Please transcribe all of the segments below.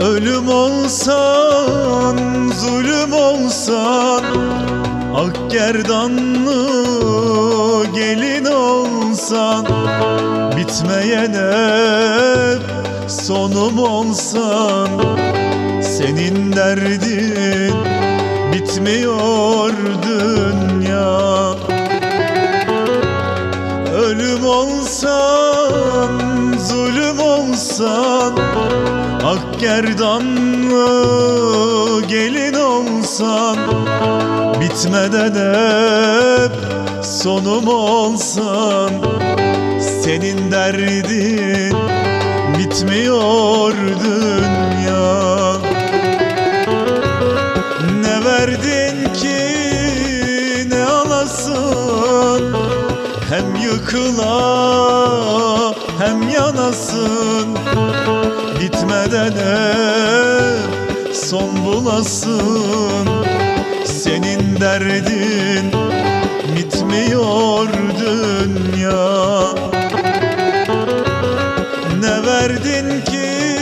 Ölüm olsan, zulüm olsan Ak gerdanlı gelin olsan Bitmeyen hep sonum olsan Senin derdin bitmiyor dünya Ak gerdanlı gelin olsan Bitmeden hep sonum olsan Senin derdin bitmiyor dünya Ne verdin ki ne alasın Hem yıkıla hem yanasın Bitmeden hep son bulasın. Senin derdin bitmiyor dünya. Ne verdin ki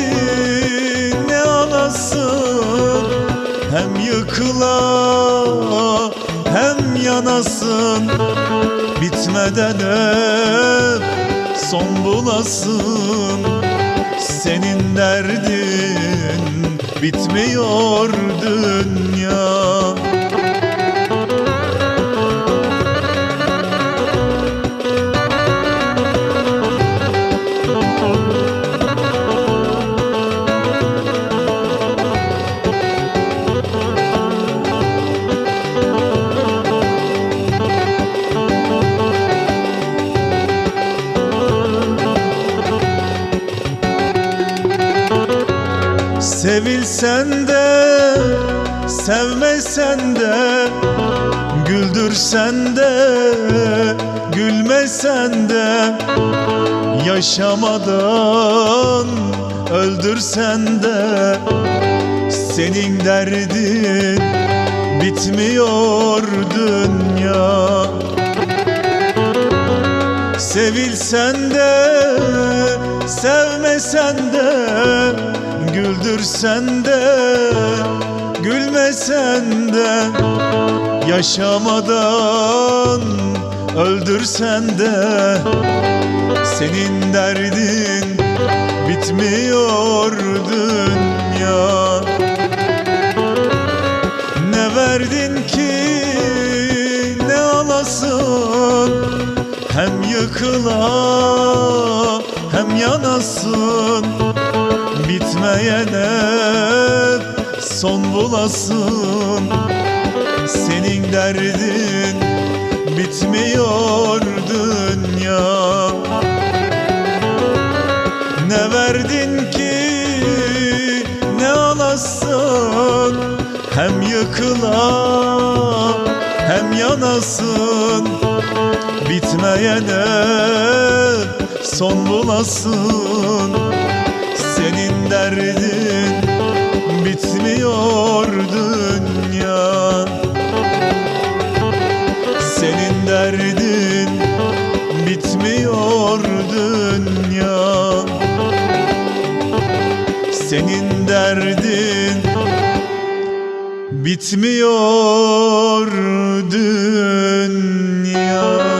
ne alasın? Hem yıkıla hem yanasın. Bitmeden hep son bulasın Senin derdin. Bitmiyor dünya Sevilsen de, sevmesen de Güldürsen de, gülmesen de Yaşamadan öldürsen de Senin derdin bitmiyor dünya. Sevilsen de, sevmesen de Güldürsen de, gülmesen de Yaşamadan öldürsen de Senin derdin bitmiyor dünya. Ne verdin ki ne alasın? Hem yıkıla hem yanasın Hep son bulasın. Senin derdin bitmiyor dünya. Ne verdin ki ne alasın? Hem yıkıla hem yanasın. Bitmeyen hep son bulasın Senin derdin bitmiyor dünya. Senin derdin bitmiyor dünya. Senin derdin bitmiyor dünya